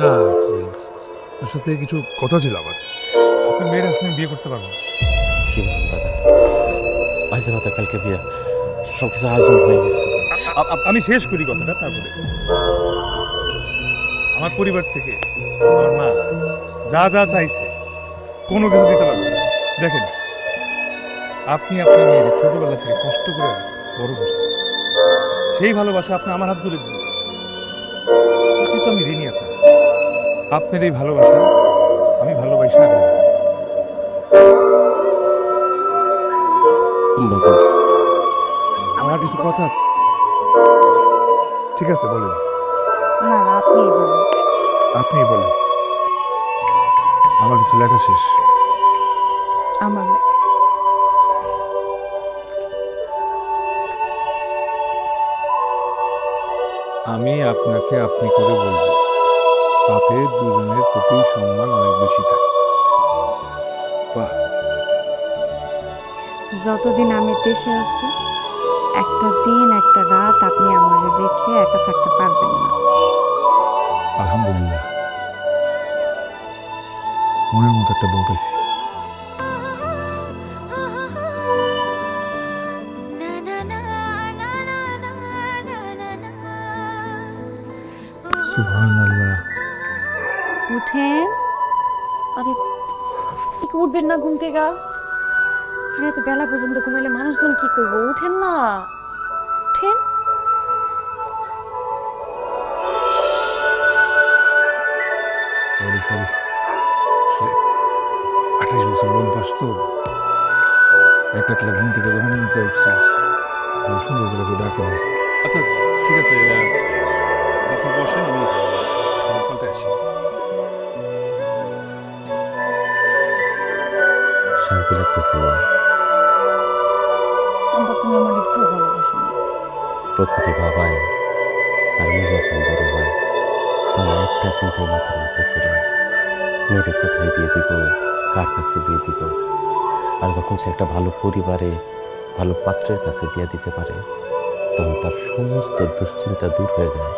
না ওর সাথে কিছু কথা ছিল আমার। আপনার মেয়ের আসলে বিয়ে করতে পারব না। কি বলব বাজার? আইসে রাতে কালকে বিয়া। সব কিছু আয়োজন হয়ে গেছে। আমি শেষ করি কথাটা তারপরে। আমার পরিবার থেকে আমার মা যা যা চাইছে কোনো কিছু দিতে পারবে না। দেখেন আপনি আপনার মেয়ের ছোটবেলা থেকে কষ্ট করে বড় করছেন। সেই ভালোবাসা আপনি আমার হাতে তুলে দিয়েছেন। তো আমি ঋণী আপনার। আপনার এই ভালোবাসা আমি ভালোবাসি না আমার কিছু কথা আছে। ঠিক আছে বলেন। না না আপনি বলুন। আপনি বলেন। আমার কিছু লেখা শেষ। আমার। আমি আপনাকে আপনি করে বলব। তাতে দুজনের প্রতি সম্মান অনেক বেশি থাকে বাহ যতদিন আমি দেশে আছি একটা দিন একটা রাত আপনি আমার রেখে একা থাকতে পারবেন না আলহামদুলিল্লাহ মনের মতো একটা বউ পাইছি সুবহানাল্লাহ উঠেন। আরে কি উঠবেন না ঘুম থেকে? আরে এত বেলা পর্যন্ত ঘুমাইলে মানুষজন কি করব? উঠেন না। উঠেন। আঠাশ বছর লোন পাস তো। এক একলা ঘুম থেকে যখন নিতে উঠছি সুন্দর করে ডাকে আচ্ছা ঠিক আছে আপনি বসেন আমি শান্তি লাগতেছে মা আব্বা তুমি আমার একটু ভালোবাসো না। প্রতিটি বাবাই তার মেয়ে যখন বড় হয় তার একটা চিন্তায় মাথার মধ্যে করে মেয়েরে কোথায় বিয়ে দিব কার কাছে বিয়ে দিব? আর যখন সে একটা ভালো পরিবারে ভালো পাত্রের কাছে বিয়ে দিতে পারে তখন তার সমস্ত দুশ্চিন্তা দূর হয়ে যায়।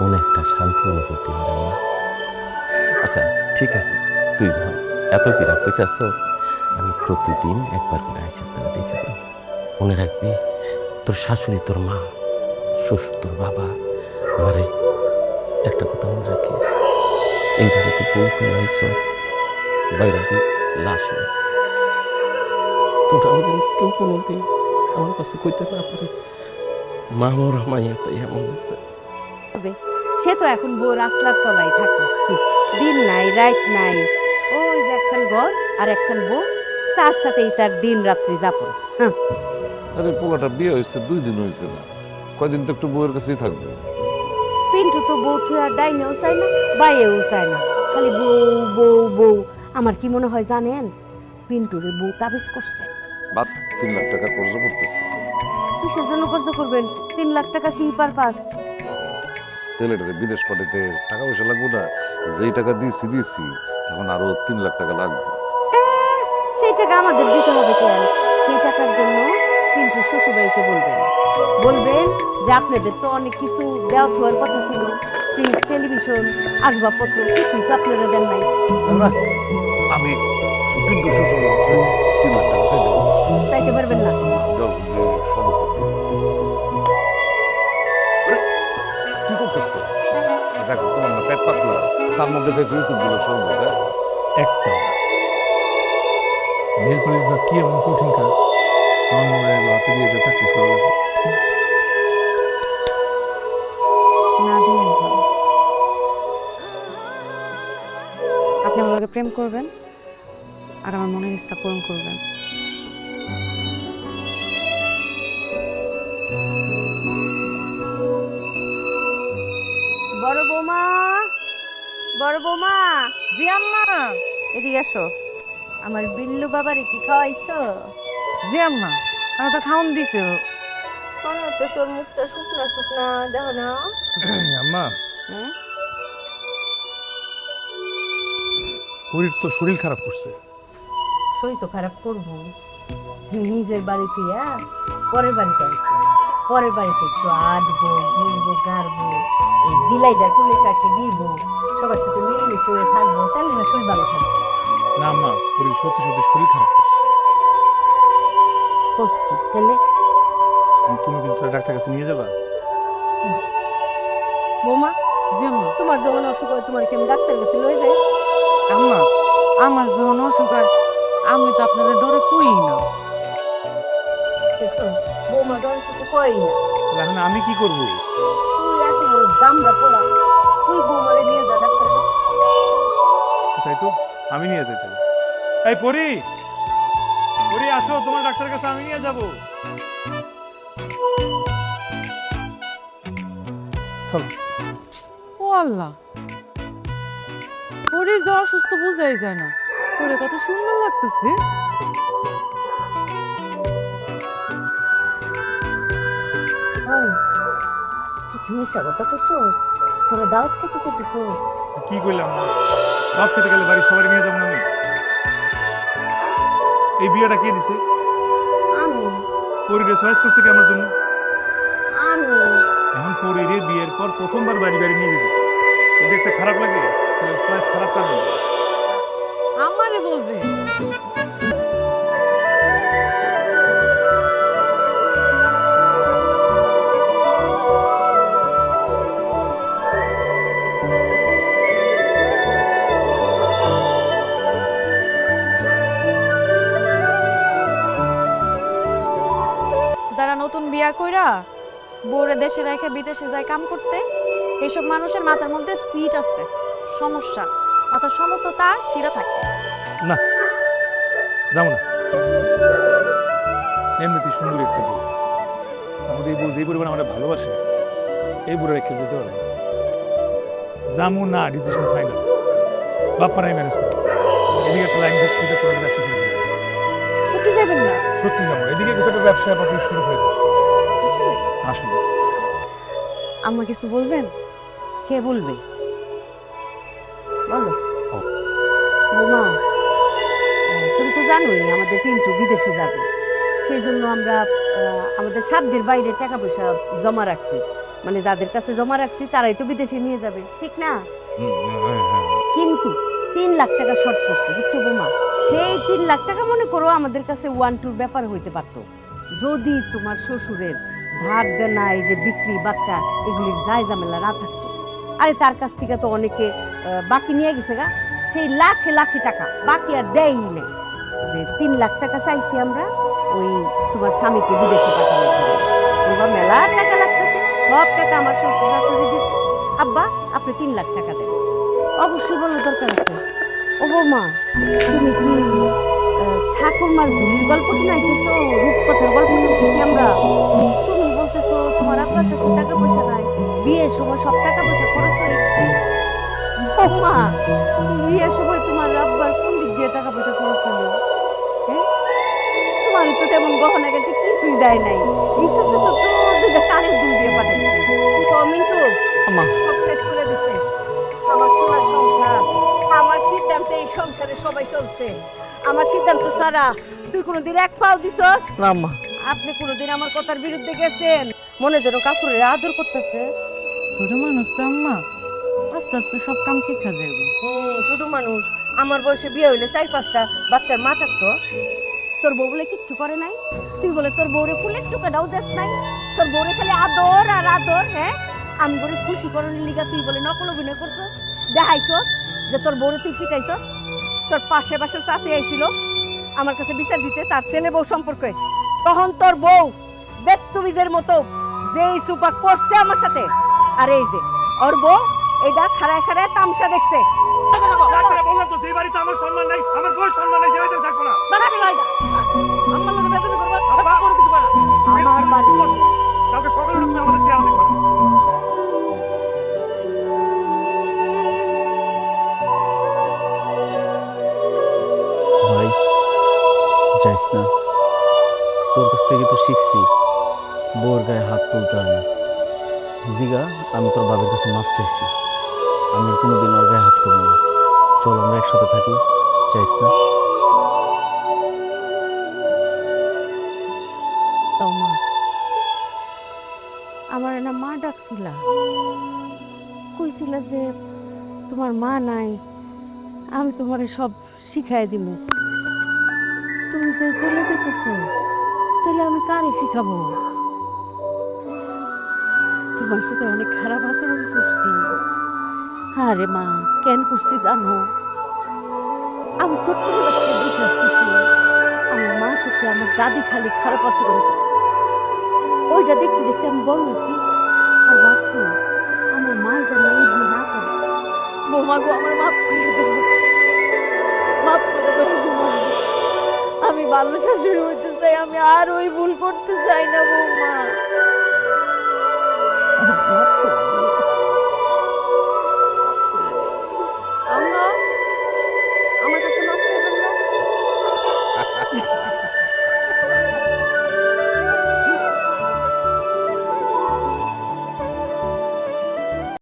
মনে একটা শান্তি অনুভূতি হয় মা আচ্ছা ঠিক আছে তুই যখন এত বিরা কইতাছ? আমি প্রতিদিন একবার করে আইসার তারা দেখে যাই মনে রাখবি, তোর শাশুড়ি, তোর মা, শ্বশুর, তোর বাবা, আমারে একটা কথা মনে রাখিস। এই বাড়িতে বউ হয়ে আইস, বাইরে লাশ হয়ে তোরা যেন কেউ কোনোদিন আমার কাছে কইতে না পারে। মা মোর মাইয়া তাই এমন হয়েছে সে তো এখন বউ রাস্তার তলায় থাকে। দিন নাই, রাত নাই। ওই যে একখান ঘর আর একখান বউ। তার সাথেই তার দিন রাত্রি যাপন। আরে পোলাটা বিয়ে হয়েছে দুই দিন হয়েছে না। কয়দিন তো একটু বউয়ের কাছেই থাকবে। পিন্টু তো বউ থুয়ে আর ডাইনেও চায় না বাইয়েও চায় না। খালি বউ বউ বউ। আমার কি মনে হয় জানেন? পিন্টুরে বউ তাবিজ করছে। বাদ তিন লাখ টাকা খরচ করতেছে। কিসের জন্য খরচ করবেন? তিন লাখ টাকা কি পারপাস? ছেলেটারে বিদেশ পাঠাতে টাকা পয়সা লাগবো না যেই টাকা দিয়েছি দিয়েছি এখন আরও তিন লাখ টাকা লাগবে। টাকা আমাদের দিতে হবে কেন? সেই টাকার জন্য কিন্তু শ্বশুরবাড়িতে বলবেন। বলবেন যে আপনাদের তো অনেক কিছু দেওয়া থোয়ার কথা ছিল। ফ্রিজ টেলিভিশন আসবাবপত্র কিছুই তো আপনারা দেন নাই। আমি কিন্তু শ্বশুর কাছে তিন লাখ টাকা চাইতে চাইতে পারবেন না? কি করতেছো? দেখো তোমার না পেট পাতলা। তার মধ্যে ইসুপগুলো শরবত হ্যাঁ? একটা নেল পলিশ দেওয়া কি এমন কঠিন কাজ আমার মনে হয় এগুলো হাতে দিয়ে যে প্র্যাকটিস করা লাগবে না দিলেই ভালো আপনি আমার লগে প্রেম করবেন আর আমার মনের ইচ্ছা পূরণ করবেন। বড় বৌমা বড় বৌমা। জি আম্মা। এদিকে আসো আমার বিল্লু বাবারে কি খাওয়াইছো? জি আম্মা আমি তো খাওন দিছে। মনে হতো তোর মুখটা শুকনা শুকনা দেখো না। আম্মা। হুম? পরীর তো শরীর খারাপ করছে। শরীর তো খারাপ করব। নিজের বাড়িতে তুইয়া পরের বাড়িতে আসছে পরের বাড়িতে একটু আটবো ঘুরবো গাড়বো। এই বিলাইটা কুলে কাকে দিব? সবার সাথে মিলেমিশে হয়ে থাকব। তাহলে না শরীর ভালো থাকবে। না আম্মা পরি সত্যি সত্যি শরীর খারাপ করছে। কোস কি? তাহলে? তুমি কিন্তু ডাক্তার কাছে নিয়ে যাবা? বৌমা জি তোমার যখন অসুখ হয় তোমার কি আমি ডাক্তারের কাছে লয়ে যাই? আম্মা আমার যখন অসুখ হয় আমি তো আপনারা ডরে কই না। বৌমা ডর কই না। তাহলে এখন আমি কি করব? তুই এত বড় দামরা পোলা। আমি নিয়ে যাই তাহলে এই পরি পরি আসো তোমার ডাক্তারের কাছে আমি নিয়ে যাব। ও আল্লাহ। অসুস্থ বোঝাই যায় না। ওরে কত সুন্দর লাগতেছে। কি মিশা কথা করছোস তোরা দাওয়াত খেতে চেতেছোস কি করলাম না খেতে গেলে বাড়ি সবাই নিয়ে যাব না আমি? এই বিয়েটা কে দিছে? আমি। পরিরে চয়েস করছে কি আমার জন্য? আমি। এখন পরিরে বিয়ের পর প্রথমবার বাড়ি বাড়ি নিয়ে যেতেছে। একটা খারাপ লাগে তাহলে চয়েস খারাপ পারবে আমারে বলবে। বিয়া কইরা বউরে দেশে রেখে বিদেশে যায় কাম করতে এইসব মানুষের মাথার মধ্যে সিট আছে সমস্যা। মাথার সমস্ত তার স্থির থাকে। না যাব না। এমনিতে সুন্দর একটা বউ। আমাদের এই বউ যে পরিমাণ আমাদের ভালোবাসে এই বুড়ো রেখে যেতে পারব। যাব না ডিসিশন ফাইনাল বাপ্পারাই ম্যানেজ করব। এদিকে একটা লাইন খুঁজে করে ব্যবসা শুরু করে সত্যি যাবেন না? সত্যি যাব এদিকে কিছু একটা ব্যবসা পাতি শুরু হয়ে দেবো আম্মা কিছু বলবেন? সে বলবে। বলো। বৌমা তুমি তো জানোই আমাদের পিন্টু বিদেশে যাবে। সেই জন্য আমরা আমাদের সাধ্যের বাইরে টাকা পয়সা জমা রাখছি। মানে যাদের কাছে জমা রাখছি তারাই তো বিদেশে নিয়ে যাবে। ঠিক না? কিন্তু তিন লাখ টাকা শর্ট পড়ছে বুঝছ বোমা? সেই তিন লাখ টাকা মনে করো আমাদের কাছে ওয়ান টুর ব্যাপার হইতে পারতো। যদি তোমার শ্বশুরের ধার দেনা, এই যে বিক্রি বাক্কা এগুলির যায় ঝামেলা না থাকতো। আরে তার কাছ থেকে তো অনেকে বাকি নিয়ে গেছে গা। সেই লাখে লাখে টাকা, বাকি আর দেয়ই নেই। যে তিন লাখ টাকা চাইছি আমরা, ওই তোমার স্বামীকে বিদেশে পাঠানোর জন্য। বলবা মেলা টাকা লাগতেছে, সব টাকা আমার শ্বশুর শাশুড়ি দিছে। আব্বা, আপনি তিন লাখ টাকা দেন। অবশ্যই বলার দরকার আছে। ও বৌমা, তুমি কি ঠাকুরমার ঝুলির গল্প শোনাইতেছো? রূপকথার গল্প শুনতেছি আমরা। আপনার কাছে টাকা পয়সা নাই। বিয়ের সময় সব টাকা পয়সা খরচ হয়ে গেছে। বৌমা বিয়ের সময় তোমার আব্বার কোন দিক দিয়ে টাকা পয়সা খরচ হলো? হ্যাঁ? তোমারই তো তেমন গহনা গাটি কিছুই দেয় নাই। এই ছোট ছোট দুইটা কানের দুল দিয়ে পাঠাইছে। মিন্টু সব শেষ করে দিছে। আমার সোনার সংসার আমার সিদ্ধান্তে এই সংসারে সবাই চলছে। আমার সিদ্ধান্ত ছাড়া তুই কোনোদিন এক পাও দিছস? না আপনি কোনোদিন আমার কথার বিরুদ্ধে গেছেন? মনে যেন কাপড়ের আদর করতেছে। ছোট মানুষ তো আম্মা আস্তে আস্তে সব কাম শিক্ষা যাবে হুম ছোট মানুষ আমার বয়সে বিয়ে হইলে চার পাঁচটা বাচ্চার মা থাকতো। তোর বউ বলে কিচ্ছু করে নাই? তুই বলে তোর বউরে ফুলের টুকাটাও দেশ নাই? তোর বউরে খালি আদর আর আদর হ্যাঁ? আমি বলে খুশি করার লিগা তুই বলে নকল অভিনয় করছস? দেখাইছস যে তোর বউরে তুই পিটাইছস? তোর পাশে পাশে চাচি আইছিল আমার কাছে বিচার দিতে তার ছেলে বউ সম্পর্কে। তখন তোর বউ বেত্তুবিজের মতো যেই সুপা করছে আমার সাথে। আর এই যে ওর বউ এটা খাড়ায় খাড়ায় তামসা দেখছে। বললাম তো যে বাড়িতে আমার সম্মান নাই আমার বউর সম্মান নাই সে বাড়িতে থাকব না। আমার লগে বেদবি করবা আব্বা, কিছু করা আমার বাড়ি। কালকে সকালে তুমি আমাদের চেয়ার দেখবে ভাই যাইস না। তোর কাছ থেকে তো শিখছি। বউর গায়ে হাত তুলতে হয় না। জিগা, আমি তোর বাবার কাছে মাফ চাইছি। আমি আর কোনোদিন ওর গায়ে হাত তুলব না। চল, আমরা একসাথে থাকি। চাইস না? আমার না মা ডাকছিলা। কইছিলা যে তোমার মা নাই, আমি তোমার সব শিখাই দিব তুমি যে চলে যেতেছ তাহলে আমি কারে শিখাবো? তোমার সাথে অনেক খারাপ আচরণ করছি। আরে মা, কেন করছি জানো? আমি ছোট্টবেলা থেকে দেখে আসতেছি, আমার মার সাথে আমার দাদি খালি খারাপ আচরণ করে। ওইটা দেখতে দেখতে আমি বড় হয়েছি আর ভাবছি আমার মা যেন এই ভুল না করে। বৌমা গো, আমার মাফ করে দেবো মাফ করে দেবো আমি ভালো শাশুড়ি হইতে চাই, আমি আর ওই ভুল করতে চাই না বৌমা।